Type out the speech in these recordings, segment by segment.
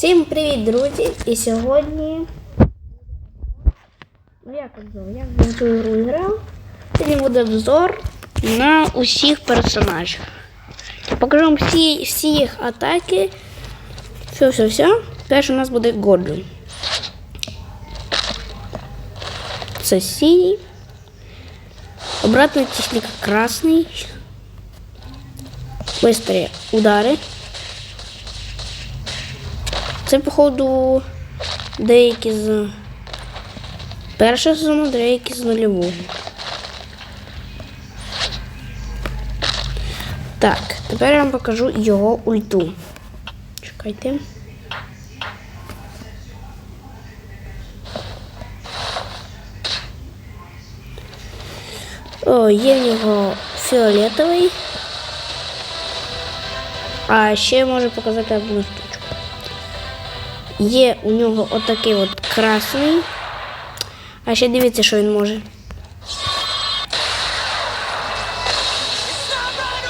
Всім привіт, друзі! І сьогодні. Ну як обзор? Я в цю гру грав. Сьогодні буде обзор на усіх персонажів. Покажу вам всі, всі їх атаки. Все, все, все. Перше у нас буде Гордон. Це синій. Обратный техника красный. Быстрые удари. Це, походу, деякі з першого сезону, деякі з нульового. Так, тепер я вам покажу його ульту. Чекайте. О, є в нього фіолетовий. А ще я можу показати одну штучку. Є у нього отакий от красний. А ще дивіться, що він може.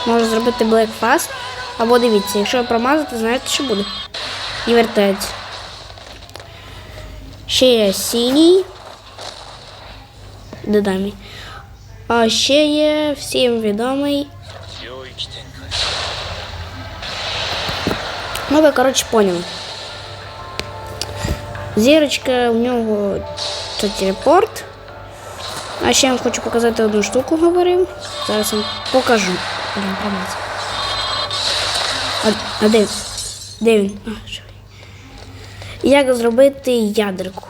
Може зробити Fast. Або дивіться, якщо промазати, знаєте, що буде? І вертається. Ще є синій. Дедамі. А ще є всім відомий. Ну, ви, коротше, поняли. Зірочка у нього це телепорт. А ще я вам хочу показати одну штуку, говорив. Зараз вам покажу. Блін. А, а де? Де він? А? Як зробити ядерку?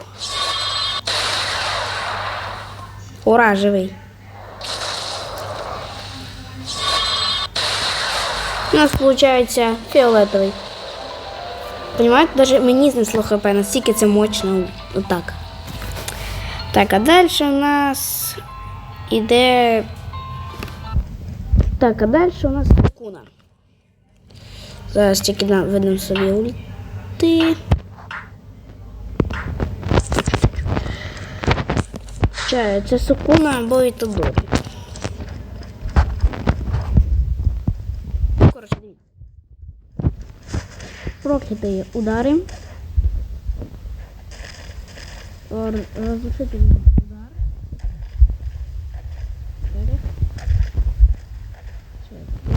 Ура, живий. У нас получается фиолетовый. Понимаете, даже мені знесло хп, настільки це мощно. Отак. Так, а далі у нас іде. Так, а далі у нас Сукуна. Зараз тільки наведемо собі ульти. Це Сукуна або Ітодорі. Коротше, Прокляті удари. Р- Разрушительный удар.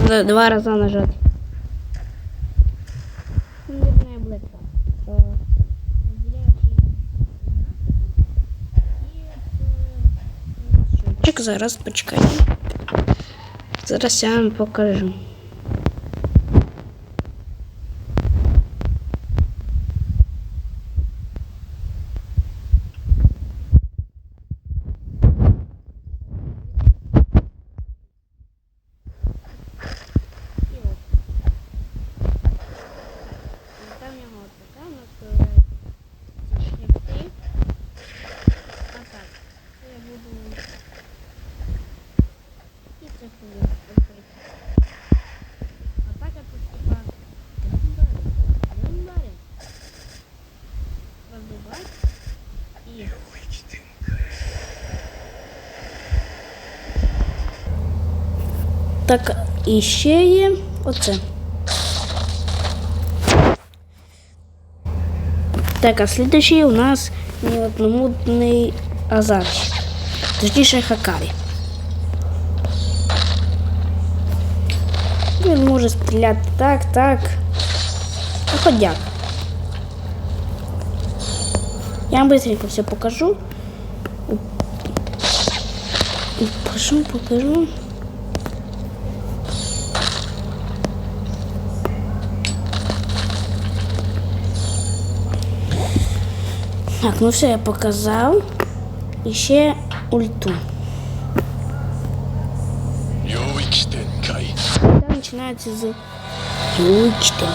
Надо два раза нажать. Наверное, Black Pass. Э, разделяющий удар. И, э, Чек зараз почекайте. Зараз я вам покажу. Так, і ще є оце. Так, а следующий у нас неодномутний азар. Точніше Хакарі. Він може стріляти так, так. А хоч як. Я вам быстренько все покажу. Покажу, покажу. Так, ну все, я показал. Еще ульту. Там починається з Юйчтенкай.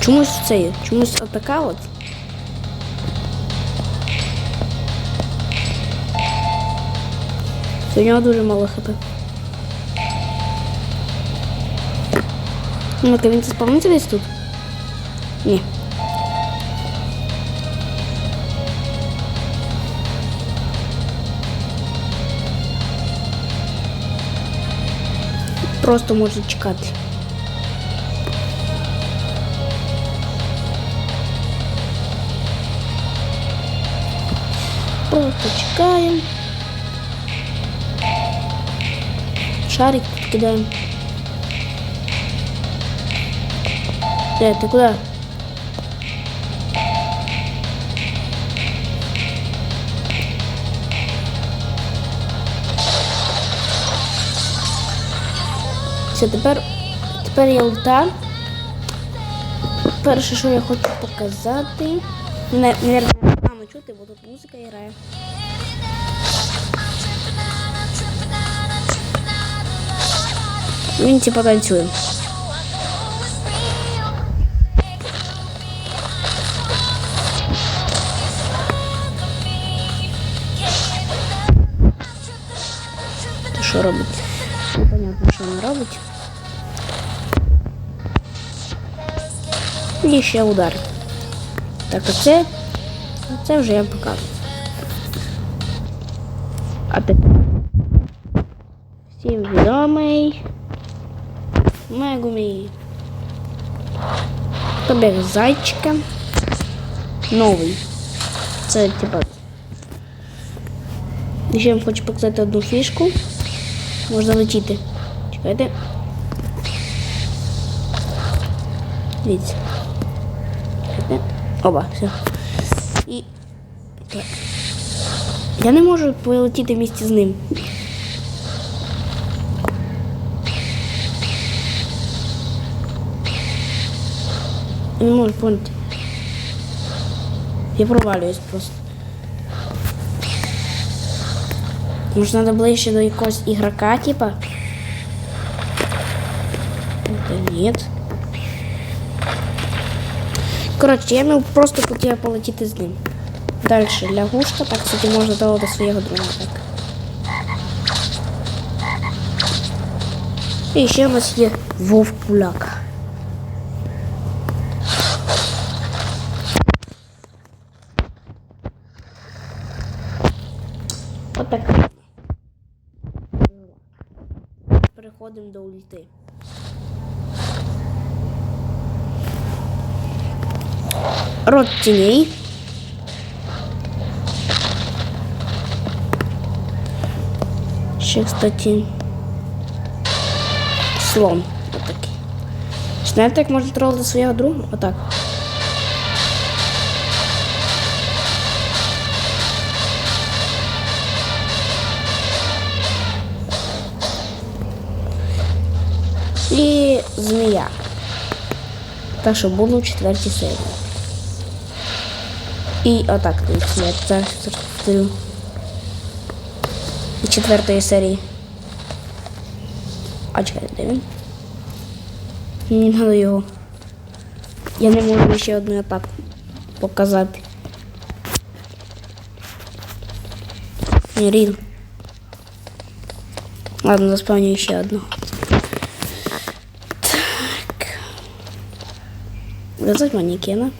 Чомусь це є? Чомусь атака от? Сьогодні дуже мало хп. Ну-ка, він це спавниться тут? Ні. просто може чекати. Просто чекаємо. Шарик кидаємо. Э, ты куда? Все, тепер, тепер я ульта. Перше, що я хочу показати. Не погано чути, бо тут музика грає. Він типа танцює. Що робить? Непонятно, що він робить. І ще удар. Так, оце, це вже я покажу. А тепер всім відомий Мегумі. Побіг зайчика. Новий. Це типа. Ще я хочу показати одну фішку. Можна летіти. Чекайте. Дивіться. Оба, все. І. Так. Я не можу полетіти в місті з ним. Я не можу поняти. Я провалююсь просто. Може, треба ближче до якогось ігрока, типа? Та ні. Коротше, я мав просто хотів полетіти з ним. Далі лягушка, так, кстати, можна того до свого друга. Так. І ще у нас є вовк пуляка. Отак. Переходимо до ульти. Рот тіней. Ще, кстати, слон. Отакий. Знаєте, як можна тролити свого друга? Отак. Так що було в четвертій серії. І отак дивіться, я. І четвертої серії. А чекай, де він? Мені треба його. Я не можу ще одну атаку показати. Рін. Ладно, заспавню ще одну. Так. Вязать манекена.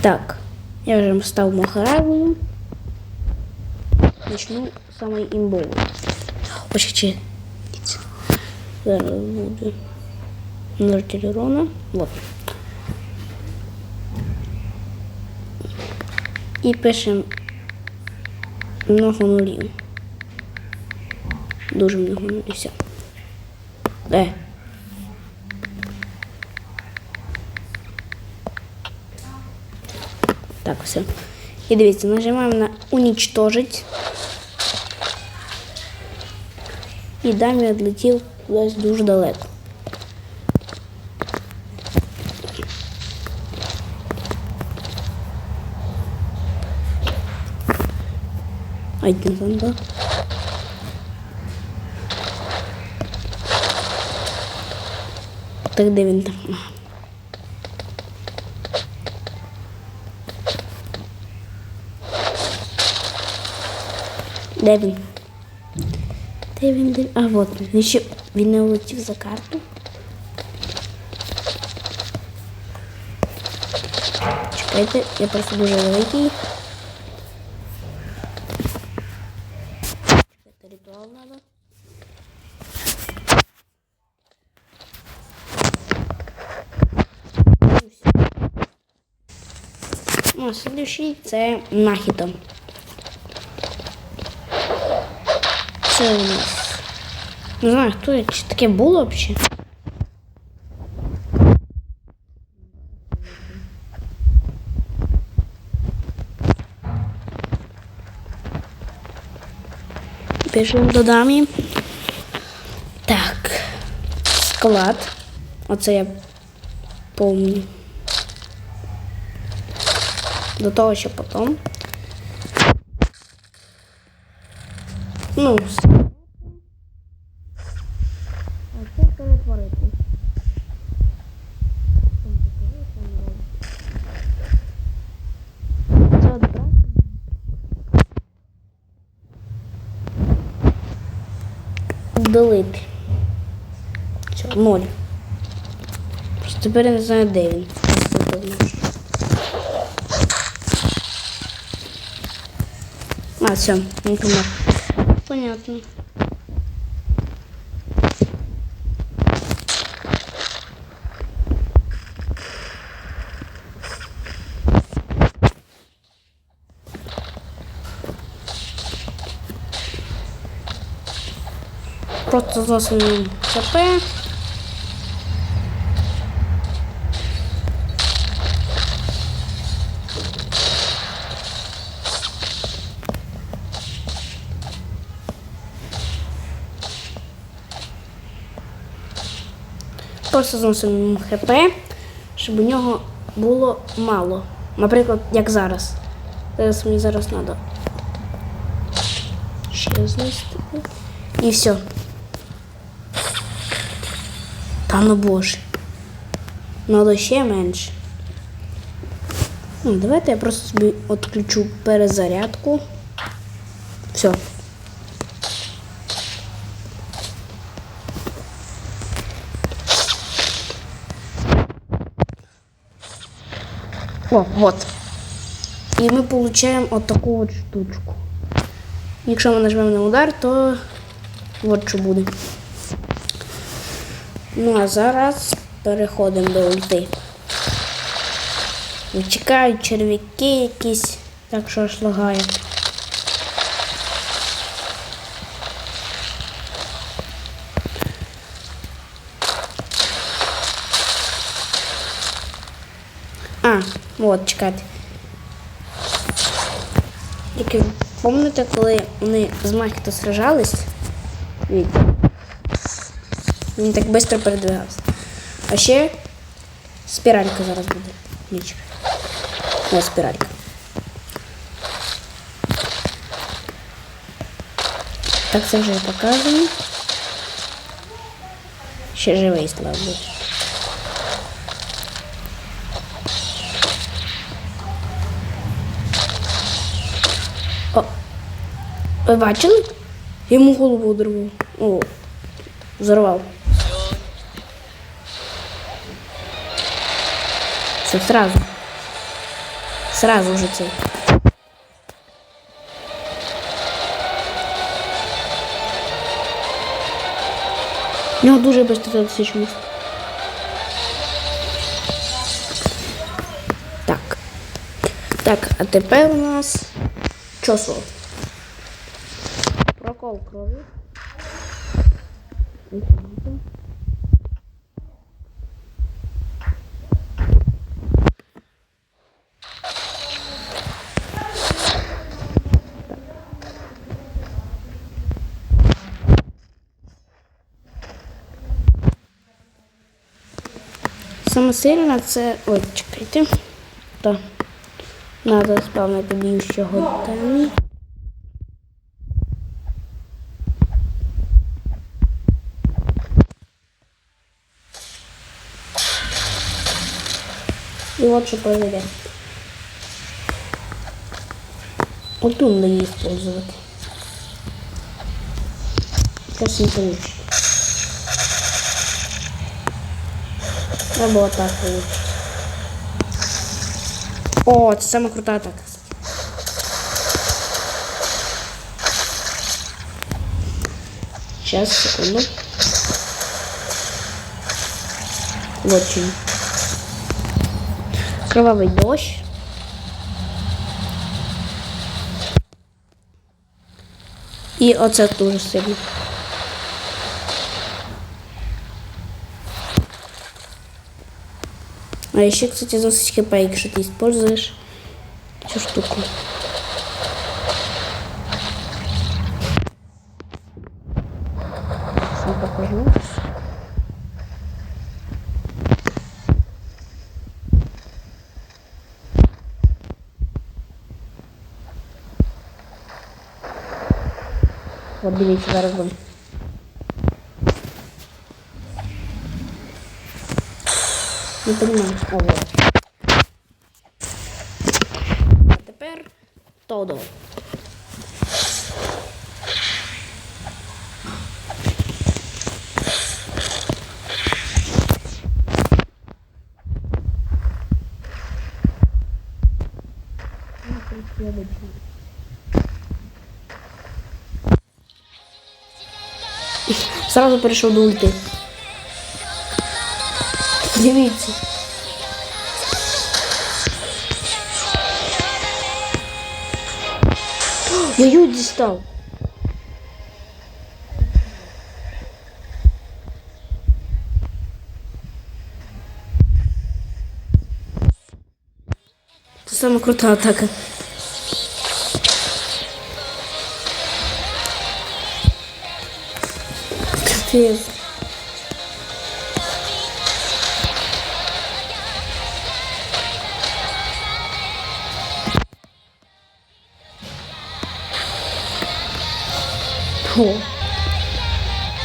Так, я вже став Махаравою. Начну самий імбовий. Почекай. Зараз буде. Ноль. Вот. І пишемо много нулів. Дуже много нулів. Все. Е. Так, все. І дивіться, нажимаємо на уничтожить. І дамі відлетів кудись дуже далеко. Один зомбак. Так де він там? Де він? Де він? Де? А, от він. Він ще він не улетів за карту. Чекайте, я просто дуже великий. Ну, це Нахіто. Це у нас. Не знаю, хто чи таке було взагалі. Біжимо до дамі. Так. Склад. Оце я помню. До того, що потім. Ну, все. А. Все, ноль. Просто тепер я не знаю, де. А, все, він помер. Понятно. Просто зносимо ХП. Зносимо йому ХП, щоб у нього було мало. Наприклад, як зараз. Зараз мені зараз треба. Ще знести. І все. Та ну боже. Надо ще менше. Ну, давайте я просто собі відключу перезарядку. Все. О, вот. І ми получаем вот такую от штучку. Якщо ми нажмемо на удар, то от що буде. Ну а зараз переходимо до ульти. Чекають черв'яки якісь, так що аж лагає. А, от, чекайте. Тільки пам'ятаєте, коли вони з Махіто сражались? Він так швидко передвигався. А ще спіралька зараз буде. Ніч. Ось спіралька. Так це вже показано. Ще живий слава Богу. О, ви бачили? Йому голову одервав. О, взорвав. Все, сразу. Сразу же цей. У нього дуже швидко тисячу. Так. Так, а тепер у нас чосо. Прокол крові. Саме сильне це. Ой, чекайте. Так. Надо спавнити більшого темі. І от що тут надо ее использовать. Сейчас не получится. Треба вот так получится. О, це саме крута атака. Сейчас, секунду. Очень. Кровавый дождь. І оце дуже сильно. А еще, кстати, засочки хп, якщо ти используешь цю штуку. Сам покажу. От понимаю. А. А тепер Тодо. Сразу перейшов до ульти. Дивіться. Я ю дістав. Це саме крута атака. Капець.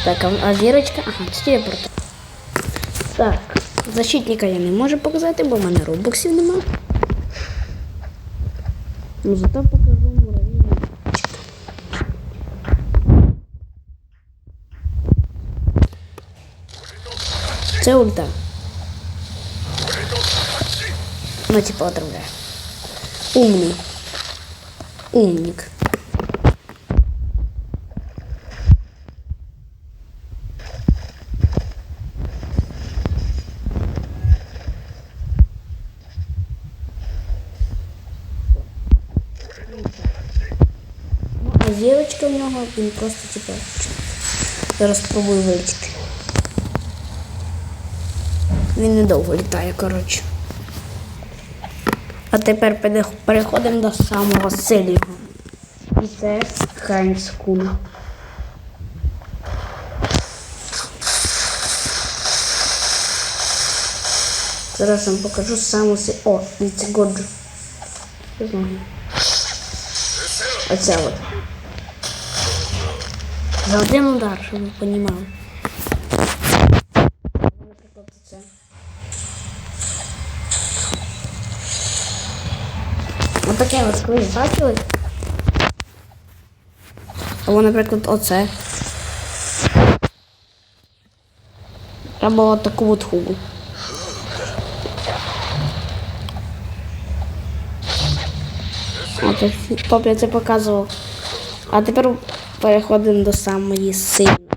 Так, а, а зірочка? Ага, це телепорт. Так, защитника я не можу показати, бо в мене робоксів нема. Ну, зато покажу муравейник. Це ульта. Ну, типа, отравляю. Умный. Умник. Він просто типу. Зараз спробую вилетіти. Він недовго літає, коротше. А тепер переходимо до самого сильного. І це Хайнс Кун. Зараз вам покажу саму си... О, дивіться, Годжу. Оце от. За один удар, щоб ви розуміли. Наприклад, це. Отаке от колись бачили. Або, наприклад, оце. Або таку от хугу. От, я це показував. А тепер переходимо до самої сильної.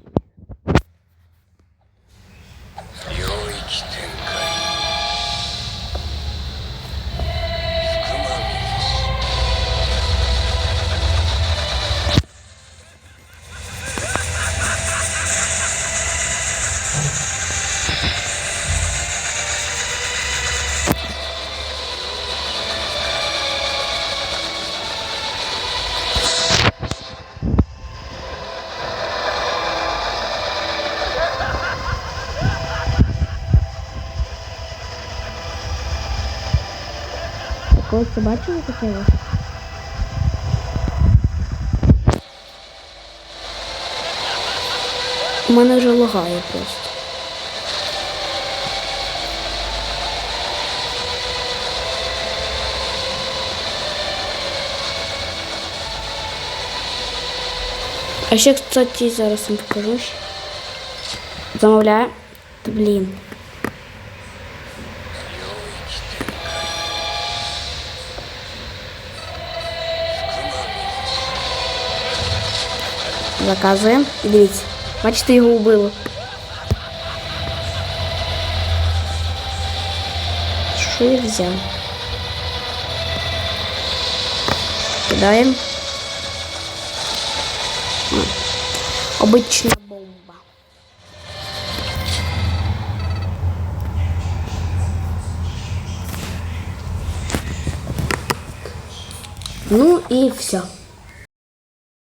Це бачили таке? У мене вже лагає просто. А ще, кстати, зараз вам покажу. Замовляю. Блін. Заказуємо. І дивіться. Бачите, його вбило. Що я взяв? Кидаємо. Обична бомба. Ну і все.